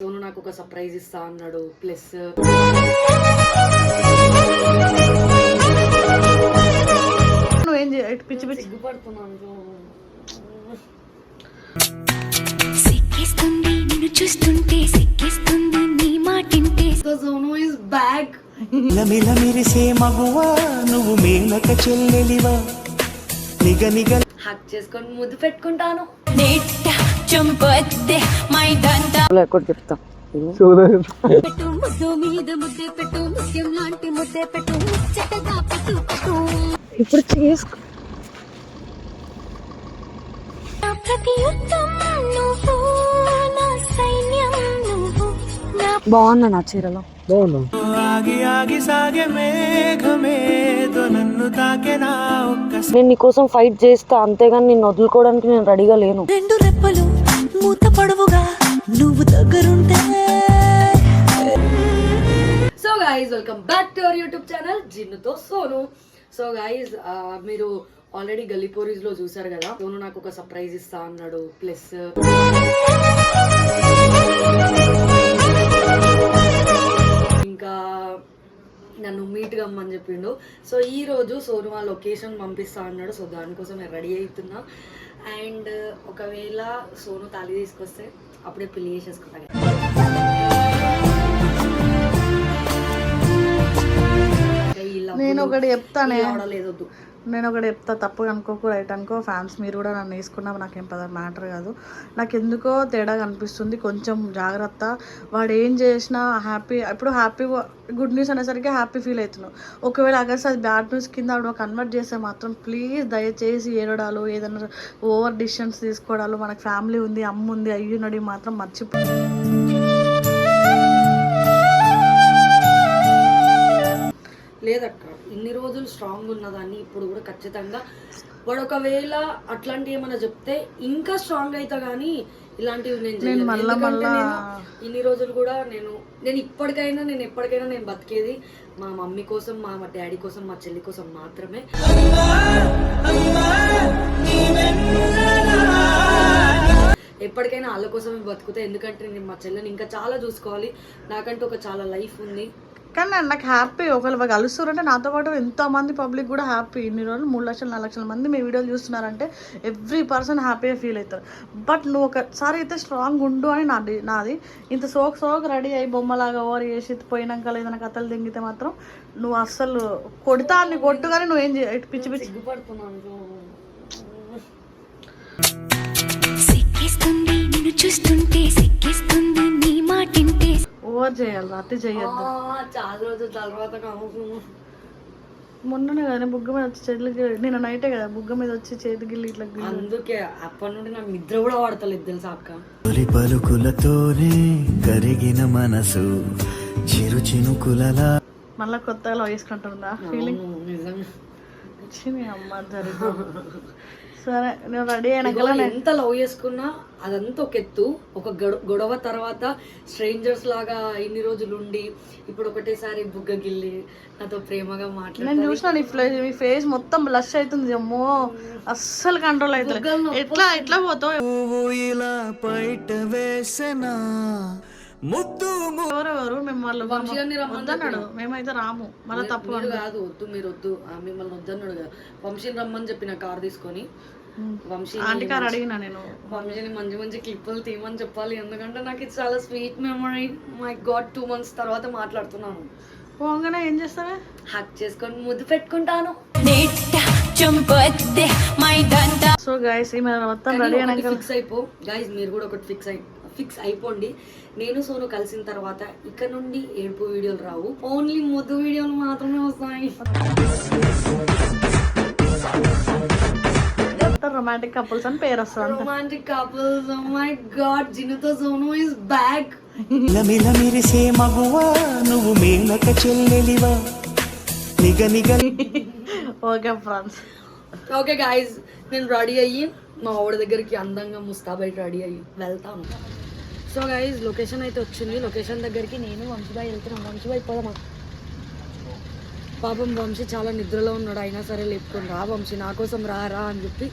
సోను నాకు ఒక సర్ప్రైజ్ ఇస్తా అన్నాడు. ప్లస్ నువ్వేం పిచ్చి పిచ్చి సిగ్గుపడుతున్నాను సిక్కిస్తుంది నిన్ను చూస్తుంటే సిక్కిస్తుంది నీ మాటింటే సోను ఇస్ బ్యాక్ మిలమిల మెరిసే మగువా నువ్వు మేనక చెల్లెలివా? నిగ నిగ హక్ చేసుకొని ముద్దు పెట్టుకుంటాను. చంపొద్దే మైదంత ఒకటి చెప్తా. పెట్టు ముద్దు మీద ముద్దే పెట్టు ముత్యం లాంటి ముద్దే పెట్టు ముచ్చటగా పెట్టు పెట్టు. ఇప్పుడు చేసుకో. నా ప్రతి యుద్ధం నువ్వు నా సైన్యం నువ్వు నా బాగుంది నా చీరలో. ఆగి ఆగి సాగే మేఘమేదో నన్ను తాకెనా ఒక్క నేను నీకోసం ఫైట్ చేస్తా అంతేగాని నిన్ను వదులుకోవడానికి నేను రెడీగా లేను. రెండు రెప్పలు మూత నువ్వు దగ్గరుంటే. So guys welcome back to our YouTube channel జిన్నుతో Sonu so guys మీరు ఆల్రెడీ గల్లీపోరీస్లో చూసారు కదా సోను నాకు ఒక సర్ప్రైజ్ ఇస్తా అన్నాడు ప్లస్ ఇంకా నన్ను మీట్ కమ్మని చెప్పిండు. సో ఈ రోజు సోను ఆ లొకేషన్ పంపిస్తా అన్నాడు సో దానికోసం నేను రెడీ అవుతున్నా. అండ్ ఒకవేళ సోను తాళి తీసుకొస్తే అప్పుడే పెళ్ళి చేసేసుకుంటా. నేను ఒకటి చెప్తానే. లేదొద్దు నేను ఒకటి చెప్తా తప్పు అనుకోకు రైట్ అనుకో ఫ్యాన్స్ మీరు కూడా నన్ను వేసుకున్నా నాకేం పద మ్యాటర్ కాదు. నాకు ఎందుకో తేడా కనిపిస్తుంది కొంచెం జాగ్రత్త. వాడు ఏం చేసినా హ్యాపీ ఇప్పుడు హ్యాపీ గుడ్ న్యూస్ అనేసరికి హ్యాపీ ఫీల్ అవుతున్నావు ఒకవేళ అగర్స్ అది బ్యాడ్ న్యూస్ కింద ఆవిడ కన్వర్ట్ చేస్తే మాత్రం ప్లీజ్ దయచేసి ఏడడాలు ఏదైనా ఓవర్ డిసిషన్స్ తీసుకోవడాలు మనకు ఫ్యామిలీ ఉంది అమ్మ ఉంది అయ్యున్నది మాత్రం మర్చిపో లేదక్క ఇన్ని రోజులు స్ట్రాంగ్ ఉన్నదాన్ని ఇప్పుడు కూడా ఖచ్చితంగా. వాడు ఒకవేళ అట్లాంటి ఏమైనా చెప్తే ఇంకా స్ట్రాంగ్ అవుతా గానీ ఇలాంటివి నేను చేయను. ఎందుకంటే నేను ఇన్ని రోజులు కూడా నేను నేను ఇప్పటికైనా నేను ఎప్పటికైనా నేను బతికేది మా మమ్మీ కోసం మా డాడీ కోసం మా చెల్లి కోసం మాత్రమే. ఎప్పటికైనా వాళ్ళ కోసమే బతుకుతా ఎందుకంటే నేను మా చెల్లిని ఇంకా చాలా చూసుకోవాలి. నాకంటూ ఒక చాలా లైఫ్ ఉంది. కానీ నాకు హ్యాపీ ఒకళ్ళు కలుస్తారంటే నాతో పాటు ఎంతమంది పబ్లిక్ కూడా హ్యాపీ ఇన్ని రోజులు మూడు లక్షలు నాలుగు లక్షల మంది మీ వీడియోలు చూస్తున్నారంటే ఎవ్రీ పర్సన్ హ్యాపీగా ఫీల్ అవుతారు. బట్ నువ్వు ఒకసారి అయితే స్ట్రాంగ్ ఉండు అని నాది నాది. ఇంత సోక్ సోక్ రెడీ అయ్యి బొమ్మలాగా ఓవర్ చేసి పోయినాక ఏదైనా కథలు దింగితే మాత్రం నువ్వు అస్సలు కొడతా అని కొట్టు కానీ నువ్వేం చేయ పిచ్చి పిచ్చి. సిక్కిస్తుంది నిన్ను చూస్తుంటే సిక్కిస్తుంది నీ మాటింటే ఓవర్ చేయాలి అతి చేయొద్దు. ఆ, చాలా రోజుల తర్వాత మొన్ననే కదా బుగ్గ మీద వచ్చి చేతులకి నేను నైటే కదా బుగ్గ మీద వచ్చి చేతి గిల్లి ఇట్లా గిల్లి. అందుకే అప్పటి నుండి నాకు నిద్ర కూడా పడతలేదు తెలుసా అక్క? తొలి పలుకులతోనే కరిగిన మనసు చిరు చినుకులలా. మళ్ళీ కొత్తగా లవ్ చేసుకుంటుందా? ఫీలింగ్ నిజంగా. వచ్చింది అమ్మ జరిగి సరే నేను రెడీ ఎంత లవ్ చేసుకున్నా అదంతా ఒక ఎత్తు ఒక గొడ- గొడవ తర్వాత స్ట్రేంజర్స్ లాగా ఇన్ని రోజులు ఉండి ఇప్పుడు ఒకటేసారి బుగ్గ గిల్లి నాతో ప్రేమగా నేను మాట్లాడి చూసిన నీ ఫ్లే మీ ఫేస్ మొత్తం బ్లష్ అవుతుంది అమ్మో. అస్సలు కంట్రోల్ అవుతుంది ఎట్లా ఎట్లా పోతావు? ఇలా బయట వేసనా? ముద్దు ఎవరెవరు? మేము వాళ్ళు వద్దన్నాడు. మేమైతే రాము. మళ్ళీ తప్పు కాదు వద్దు మీరు వద్దు ఆ, మిమ్మల్ని వద్దన్నాడు కదా. వంశీని రమ్మని చెప్పిన కార్ తీసుకొని వంశీ ఆంటీ కారు అడిగినా నేను. వంశీని మంచి మంచి క్లిప్పులు తీయమని చెప్పాలి. ఎందుకంటే నాకు ఇది చాలా sweet memory. My god two months తర్వాత మాట్లాడుతున్నాను. పోగానే ఏం చేస్తావే? హక్ చేసుకొని ముద్దు పెట్టుకుంటాను. సో గైస్ మొత్తం రెడీ అయినాక ఫిక్స్ అయిపో. గైజ్ మీరు కూడా ఒకటి ఫిక్స్ అయి ఫిక్స్ అయిపోండి. నేను సోను కలిసిన తర్వాత ఇక్కడ నుండి ఏడుపు వీడియోలు రావు. ఓన్లీ ముద్దు వీడియోలు మాత్రమే వస్తాయి. రొమాంటిక్ కపుల్స్ అని పేరు వస్తుంది రొమాంటిక్ కపుల్స్ మై గాడ్ జినుతో సోను ఇస్ బ్యాక్ మిలమిల మెరిసే మగువా నువ్వు మేనక చెల్లెలివా? నిగ నిగ ఓకే ఫ్రెండ్స్. ఓకే గాయస్ నేను రెడీ అయ్యి మా ఆవిడ దగ్గరికి అందంగా ముస్తాబై రెడీ అయ్యి వెళ్తాను. సో గైజ్ లొకేషన్ అయితే వచ్చింది. లొకేషన్ దగ్గరికి నేను వంశీబాయ్ వెళ్తున్నాను. వంశీబాయ్ పోదామా? పాపం వంశీ చాలా నిద్రలో ఉన్నాడు. అయినా సరే లేపుకొని రా వంశీ నా కోసం రా రా అని చెప్పి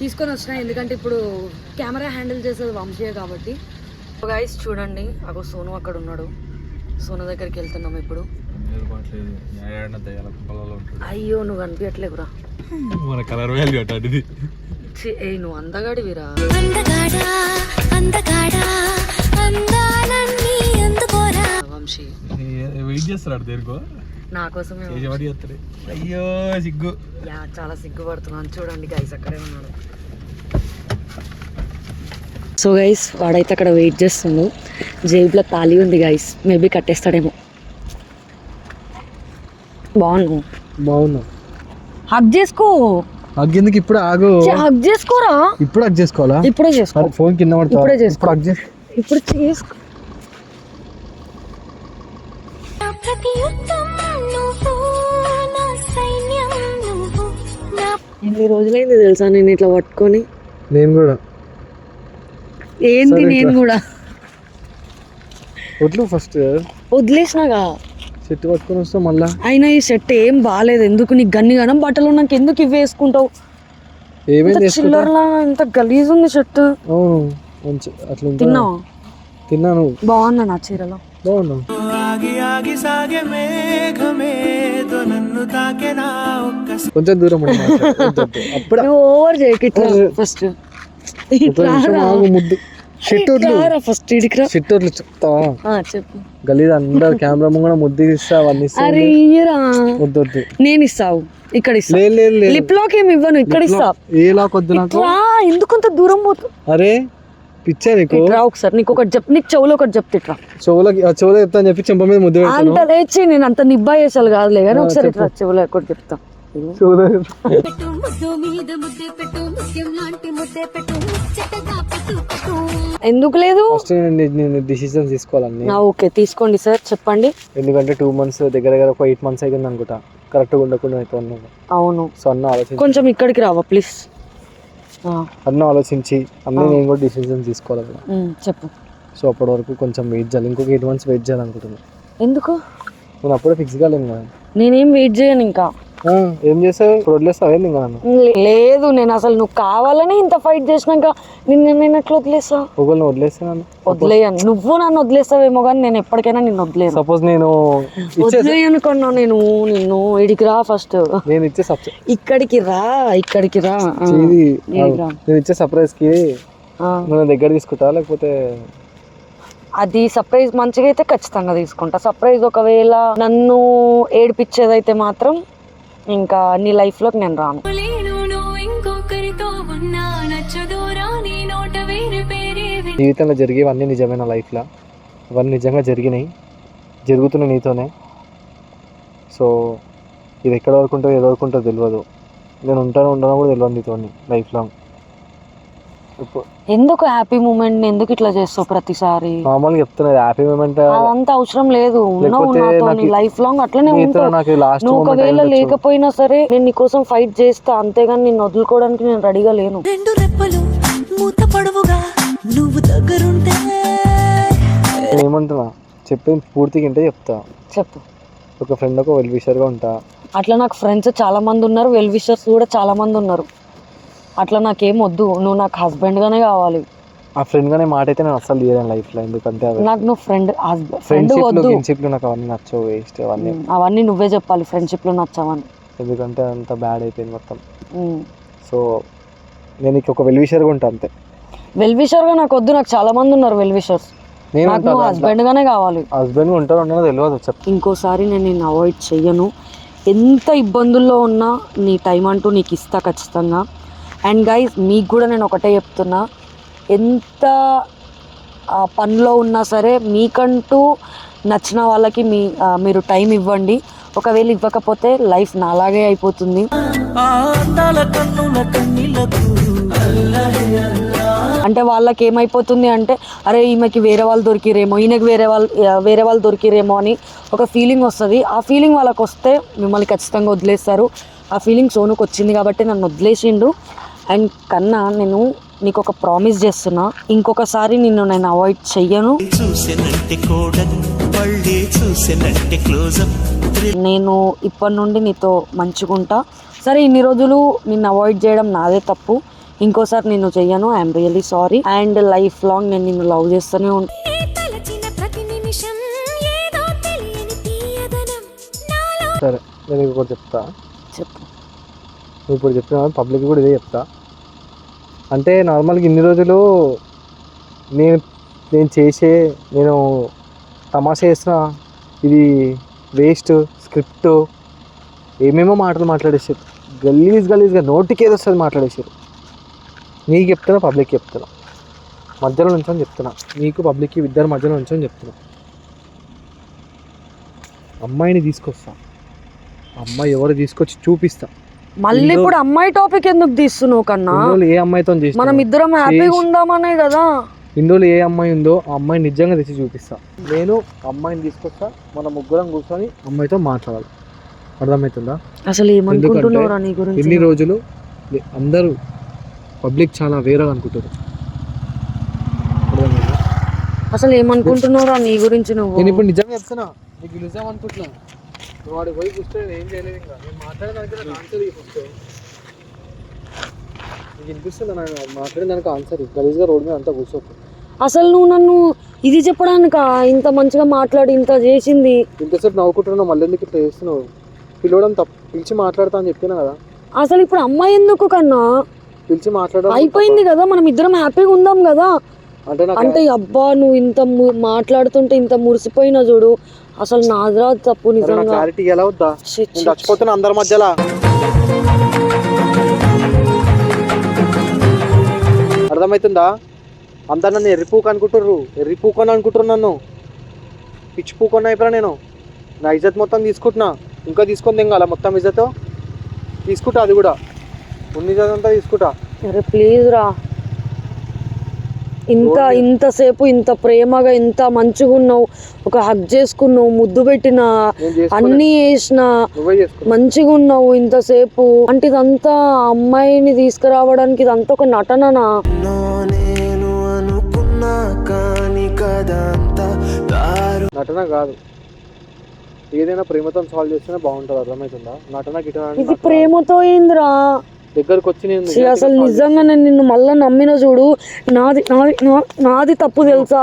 తీసుకొని వచ్చిన ఎందుకంటే ఇప్పుడు కెమెరా హ్యాండిల్ చేసేది వంశీయే కాబట్టి. గైస్ చూడండి. అగో సోను అక్కడ ఉన్నాడు. సోను దగ్గరికి వెళ్తున్నాం ఇప్పుడు. అయ్యో నువ్వు కనిపించట్లేవురా మన కలర్ వాల్యూ అట అది ఛీ, ఏయ్ నువ్వు అందగాడివిరా. అందగాడా వంశీ. వెయిట్ చేస్తాడు దేనికో. నా కోసమే ఏజవాడి చేస్తాడు అయ్యో సిగ్గు. యా చాలా సిగ్గుపడుతున్నాను. చూడండి గైస్ అక్కడే ఉన్నాడు. సో గైస్ వాడైతే అక్కడ వెయిట్ చేస్తుండు జేబులో తాళి ఉంది గైస్ మేబీ కట్టేస్తాడేమో. బాగున్నావు? బాగున్నావు హక్ చేసుకో. అగ్గెందుకు ఇప్పుడు ఆగు. హక్ చేసుకోరా? ఇప్పుడు హక్ చేసుకోవాలా? ఇప్పుడే చేసుకో. ఫోన్ కింద పడతా ఇప్పుడే చేసుకో. ఇప్పుడు హక్ చేసుకో ఇప్పుడు చేసుకో. ప్రతి ఎన్ని రోజులైంది తెలుసా నేను ఇట్లా పట్టుకొని? నేను కూడా. ఏంది సరే, నేను. కూడా? వడ్లు ఫస్ట్ వదిలేసినాగా? చెట్టు పట్టుకొని వస్తాం మళ్ళా? అయినా ఈ షర్ట్ ఏం బాగాలేదు ఎందుకు నీకు గన్ని గనం బట్టలు నాకు ఎందుకు ఇవి వేసుకుంటావు? ఏమేమి చిల్లర్లా గలీజ్ ఉంది షర్ట్ అవును. మంచి అట్లా? తిన్నావా? తిన్నాను. బాగుందా నా చీరలో? బాగున్నావు ఆగి ఆగి సాగే మేఘమేదో నన్ను తాకెనా ఒక్క కొంచెం దూరం. వద్దు, వద్దు. అప్పుడు? నువ్వు ఓవర్ చేయకు ఇట్లా. ఫస్ట్. ఆగు ముద్దు. షెట్ వడ్లు ఫస్ట్ ఇడికి రా. షెట్ వడ్లు చెప్తావా? ఆ, చెప్పు. గలీజ్ అందరు కెమెరా ముంగడ ముద్దు ఇస్తా అవన్నీ వద్దు వద్దు. నేను ఇస్తావు ఇక్కడ ఇస్తా. లిప్ లాక్ ఏమి ఇవ్వను ఇక్కడ ఇస్తా. ఏలా కొద్దు నాకు? రా ఎందుకు అంత దూరం పోతు అరే పిచ్చా నీకు? ఇట్రా ఒకసారి. నీకు ఒకటి చెప్ నీకు చెవులో ఒకటి చెప్తే ఇట్రా చెవులకి ఆ చెవులో చెప్తా అని చెప్పి చెంప మీద ముద్దు పెడతాను. అంత లేచి నేను అంత నిబ్బా చేసాను కాదులే కానీ ఒకసారి ఇట్రా చెవులో ఒకటి చెప్తా. చెవులో పెట్టు ముద్దు మీద ముద్దే పెట్టు ముత్యం లాంటి ముద్దే పెట్టు ముచ్చటగా పెట్టు పెట్టు. ఎందుకు లేదు? ఫస్ట్ నేను డిసిజన్ తీసుకోవాలని ఆ, ఓకే తీసుకోండి సార్ చెప్పండి. ఎందుకంటే టూ మంత్స్ దగ్గర దగ్గర ఒక ఎయిట్ మంత్స్ అయిపోయింది అనుకుంటా. కరెక్ట్గా ఉండకుండా అయిపోయి అవును. సో అన్న కొంచెం ఇక్కడికి రావా ప్లీజ్ అన్న ఆలోచించి అన్నీ నేను కూడా డిసిజన్ తీసుకోవాలి చెప్పు. సో అప్పటి వరకు కొంచెం వెయిట్ చేయాలి. ఇంకొక ఎయిట్ మంత్స్ వెయిట్ చేయాలనుకుంటున్నాను ఎందుకు? నేను అప్పుడే ఫిక్స్ కాలేను కదా. నేనేం వెయిట్ చేయను ఇంకా. ఏం చేస్తావు ఇప్పుడు వదిలేస్తావు ఏంది ఇంకా నన్ను? లే- లేదు నేను అసలు నువ్వు కావాలని ఇంత ఫైట్ చేసినాక నిన్ను నేను ఎట్లా వదిలేసా? ఒకవేళ నువ్వు వదిలేస్తే నన్ను. వదిలేయను. నువ్వు నన్ను వదిలేస్తావేమో కానీ నేను ఎప్పటికైనా నిన్ను వదిలేను. సపోజ్ నేను వదిలేయనుకున్నా నేను నిన్ను ఇడికి రా ఫస్ట్ నేను ఇచ్చే సప్ ఇక్కడికి రా ఇక్కడికి రా. నేను ఇచ్చే సర్ప్రైజ్కి ఆ, నువ్వు నా దగ్గర తీసుకుంటా లేకపోతే అది సర్ప్రైజ్ మంచిగా అయితే ఖచ్చితంగా తీసుకుంటా. సర్ప్రైజ్ ఒకవేళ నన్ను ఏడిపించేదైతే మాత్రం ఇంకా నీ లైఫ్లోకి నేను రాను. జీవితంలో జరిగేవన్నీ నిజమే నా లైఫ్లో? అవన్నీ నిజంగా జరిగినాయి జరుగుతున్నాయి నీతోనే. సో ఇది ఎక్కడ వరకు ఉంటుందో ఏదో వరకు ఉంటుందో తెలియదు నేను ఉంటానో ఉండనో కూడా తెలియదు నీతో లైఫ్ లాంగ్ ఎందుకు హ్యాపీ మూమెంట్ ఎందుకు ఇట్లా చేస్తావు ప్రతిసారి? నార్మల్గా చెప్తున్నది హ్యాపీ మూమెంట్ అదంతా అవసరం లేదు. నీ లైఫ్ లాంగ్ అట్లనే ఉంటావు. నాకు లాస్ట్ నువ్వు మూమెంట్ ఒకవేళ లేకపోయినా సరే నేను నీకోసం ఫైట్ చేస్తా. అంతేగాని నిన్ను వదులుకోవడానికి నేను రెడీగా లేను. రెండు రెప్పలు మూత పొడవుగా నువ్వు దగ్గరుంటే. నేను ఏమంటున్నా? చెప్పింది పూర్తిగా ఇంటే చెప్తా. చెప్పు. ఒక ఫ్రెండ్ ఒక వెల్ విషర్గా ఉంటా. అట్లా నాకు ఫ్రెండ్స్ చాలా మంది ఉన్నారు వెల్ విషర్స్ కూడా చాలా మంది ఉన్నారు. అట్లా నాకేం వద్దు. నువ్వు నాకు హస్బెండ్ గానే కావాలి. ఆ ఫ్రెండ్ గానే మాట అయితే నేను అస్సలు తీయలేను లైఫ్లో. ఎందుకంటే నాకు నువ్వు ఫ్రెండ్ ఫ్రెండ్ ఫ్రెండ్షిప్ వద్దు. ఫ్రెండ్షిప్ నాకు అవన్నీ నచ్చవు వేస్ట్ అవన్నీ. అవన్నీ నువ్వే చెప్పాలి. ఫ్రెండ్షిప్లో నచ్చావని. ఎందుకంటే అంత బ్యాడ్ అయిపోయింది మొత్తం. ఉమ్. సో నేను నీకు ఒక వెల్ విషర్గా ఉంటా అంతే. వెల్ విషర్గా నాకు వద్దు. నాకు చాలా మంది ఉన్నారు వెల్ విషర్స్ నేను నాకు నువ్వు హస్బెండ్ గానే కావాలి. హస్బెండ్ ఉంటారో ఉండదో తెలియదు చెప్ ఇంకోసారి నేను నిన్ను అవాయిడ్ చెయ్యను. ఎంత ఇబ్బందుల్లో ఉన్నా నీ టైం అంటూ నీకు ఇస్తా ఖచ్చితంగా. అండ్ గైజ్ మీకు కూడా నేను ఒకటే చెప్తున్నా. ఎంత పనిలో ఉన్నా సరే మీకంటూ నచ్చిన వాళ్ళకి మీ మీరు టైం ఇవ్వండి. ఒకవేళ ఇవ్వకపోతే లైఫ్ నాలాగే అయిపోతుంది. అంటే వాళ్ళకి ఏమైపోతుంది అంటే అరే ఈమెకి వేరే వాళ్ళు దొరికిరేమో ఈయనకి వేరే వాళ్ళు వేరే వాళ్ళు దొరికిరేమో అని ఒక ఫీలింగ్ వస్తుంది. ఆ ఫీలింగ్ వాళ్ళకి వస్తే మిమ్మల్ని ఖచ్చితంగా వదిలేస్తారు. ఆ ఫీలింగ్ సోనుకు వచ్చింది కాబట్టి నన్ను వదిలేసిండు. అండ్ కన్నా నేను నీకు ఒక ప్రామిస్ చేస్తున్నా. ఇంకొకసారి నిన్ను నేను అవాయిడ్ చెయ్యను. నేను ఇప్పటి నుండి నీతో మంచుకుంటా. సరే ఇన్ని రోజులు నిన్ను అవాయిడ్ చేయడం నాదే తప్పు. ఇంకోసారి నేను చెయ్యను. I'm really sorry. And life long నేను నిన్ను లవ్ చేస్తూనే ఉంటాను సరే నేను ఇంకొకటి చెప్తా. చెప్పు. ఇప్పుడు చెప్పిన పబ్లిక్ కూడా ఇదే చెప్తా. అంటే నార్మల్గా ఇన్ని రోజులు నేను నేను చేసే నేను తమాషా చేసిన ఇది వేస్ట్ స్క్రిప్ట్ ఏమేమో మాటలు మాట్లాడేసారు గలీజ్ గలీజ్గా నోటికి ఏదో వస్తుంది మాట్లాడేసారు నీకు చెప్తున్నా పబ్లిక్ చెప్తున్నా. మధ్యలో నుంచొని చెప్తున్నా. నీకు పబ్లిక్కి ఇద్దరు మధ్యలో నుంచొని చెప్తున్నా. అమ్మాయిని తీసుకొస్తా. అమ్మాయి ఎవరు తీసుకొచ్చి చూపిస్తా. మళ్ళీ ఇందులో- ఇప్పుడు అమ్మాయి టాపిక్ ఎందుకు తీస్తున్నావు కన్నా? ఇన్ని ఏ అమ్మాయితో మనం ఇద్దరం హ్యాపీగా ఉందామనే కదా. ఇన్ని రోజులు ఏ అమ్మాయి ఉందో ఆ అమ్మాయి నిజంగా తెచ్చి చూపిస్తా. నేను అమ్మాయిని తీసుకొస్తా మన ముగ్గురం కూర్చొని అమ్మాయితో మాట్లాడాలి. అర్థమవుతుందా? అసలు ఏమనుకుంటున్నావురా నీ గురించి? ఎన్ని రోజులు అందరూ పబ్లిక్ చాలా వేరేగా అనుకుంటారు? అసలు ఏమనుకుంటున్నావురా నీ గురించి నువ్వు? నేను ఇప్పుడు నిజంగా చెప్తున్నా నీకు నిజం అనుకుంటున్నా. నువ్వు వాడి పోయి కూర్చో నేను ఏం చేయలేదు ఇంకా. నేను మాట్లాడడానికి నాకు ఆన్సర్ ఫస్ట్ నీకు వినిపిస్తుందా నాకు? మాట్లాడిన దానికి ఆన్సర్ గలీజ్గా రోడ్ మీద అంతా కూర్చోకు అసలు నువ్వు నన్ను ఇది చెప్పడానికా? ఇంత మంచిగా మాట్లాడి ఇంత చేసింది. ఇంతసేపు నవ్వుకుంటున్నావు మళ్ళీ ఎందుకు ఇట్లా చేస్తున్నావు? పిలవడం తప్పు. పిలిచి మాట్లాడతా అని చెప్పినా కదా. అసలు ఇప్పుడు అమ్మాయి ఎందుకు కన్నా? పిలిచి మాట్లాడడం అయిపోయింది కదా మనం ఇద్దరం హ్యాపీగా ఉందాం కదా. అంటే అంటే అబ్బా నువ్వు ఇంత మాట్లాడుతుంటే ఇంత మురిసిపోయినా చూడు. అసలు నాదిరా తప్పు అరే నా నిజంగా. క్లారిటీ ఎలా వద్దా? చచ్చిపోతున్నా అందరి మధ్యలో. అర్థమవుతుందా అందరు నన్ను ఎర్రిపూక అనుకుంటుర్రు ఎర్రిపూకొని అనుకుంటారు నన్ను. పిచ్చి పూకొని అయిపోయా నేను. నా ఇజ్జత్ మొత్తం తీసుకుంటున్నా. ఇంకా తీసుకొని తింగాల మొత్తం ఇజ్జత్? తీసుకుంటా అది కూడా. ఉన్న ఇజ్జత్ అంతా తీసుకుంటా ప్లీజ్ రా. ఇంత ఇంతసేపు ఇంత ప్రేమగా ఇంత మంచిగా ఉన్నావు ఒక హగ్ చేసుకున్నావు ముద్దు పెట్టిన అన్నీ చేసిన మంచిగా ఉన్నావు ఇంతసేపు. అంటే ఇదంతా అమ్మాయిని తీసుకురావడానికి ఇదంతా ఒక నటననా? నేను అనుకున్నా కాని కదంతా దారు నటన కాదు. ఏదైనా ప్రేమతో సాల్వ్ చేస్తేనే బాగుంటుంది అర్థమవుతుందా? నటన గిటన ఇది ప్రేమతో ఏందిరా? దగ్గరకు వచ్చి నేను అసలు నిజంగా నేను నిన్ను మళ్ళా నమ్మిన చూడు నాది నాది నా- నాది తప్పు తెలుసా?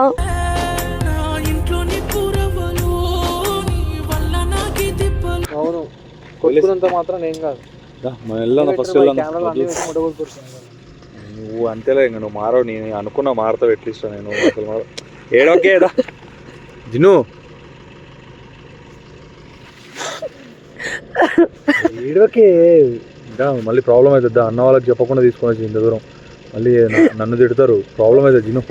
అవును. కొట్టుకున్నంత మాత్రం ఏం కాదు. మనం ఫస్ట్. నువ్వు అంతేలే ఇంక నువ్వు మారవు నేను అనుకున్నా మారుతావు ఎట్లీస్ట్ నేను. అసలు మారవు. ఏడోకే ఏడా? జిను ఏడవకే. ఇంకా మళ్ళీ ప్రాబ్లం అవుతుంది అన్న వాళ్ళకి చెప్పకుండా తీసుకొని వచ్చి ఇంత దూరం. మళ్ళీ నన్ను తిడతారు. ప్రాబ్లం అవుతుంది జిను.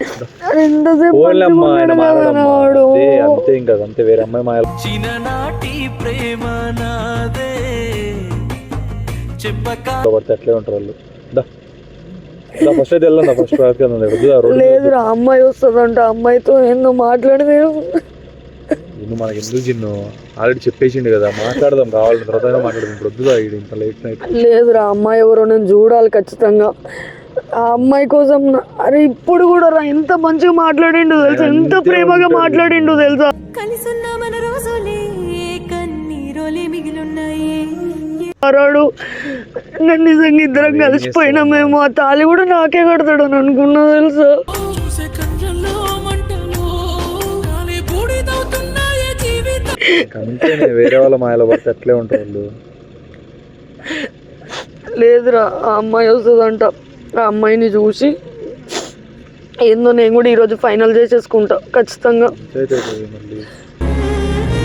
అంతే ఇంకా అంతే వేరే అమ్మాయి మాయ చిన్ననాటి ప్రేమ నాదే. చెప్పక పడితే అట్లే ఉంటారు వాళ్ళు. దా. ఫస్ట్ అయితే ఫస్ట్ లేదురా అమ్మాయి వస్తుందంట. అమ్మాయితో ఏందో మాట్లాడితే జిన్ను మనకి ఎందుకు జిన్ను ఆల్రెడీ చెప్పేసిండు కదా మాట్లాడదాం కావాలని తర్వాత మాట్లాడదాం. వద్దుదా ఇది ఇంత లేట్ నైట్ లేదురా అమ్మాయి ఎవరో నేను చూడాలి ఖచ్చితంగా. ఆ అమ్మాయి కోసం అరే ఇప్పుడు కూడా రా ఎంత మంచిగా మాట్లాడిండు తెలుసా? ఎంత ప్రేమగా. మాట్లాడిండు తెలుసా? కలిసున్న మన రోజులే కన్నీరోలే మిగిలున్నాయి. మరాడు నేను నిజంగా ఇద్దరం కలిసిపోయినామేమో ఆ తాళి కూడా నాకే కడతాడు అని అనుకున్నా తెలుసా? అంతేనే వేరే వాళ్ళ మాయలో పడితే అట్లే ఉంటారు వాళ్ళు. లేదురా ఆ అమ్మాయి వస్తుందంట. ఆ అమ్మాయిని చూసి ఏందో నేను కూడా ఈరోజు ఫైనల్ చేసేసుకుంటా ఖచ్చితంగా.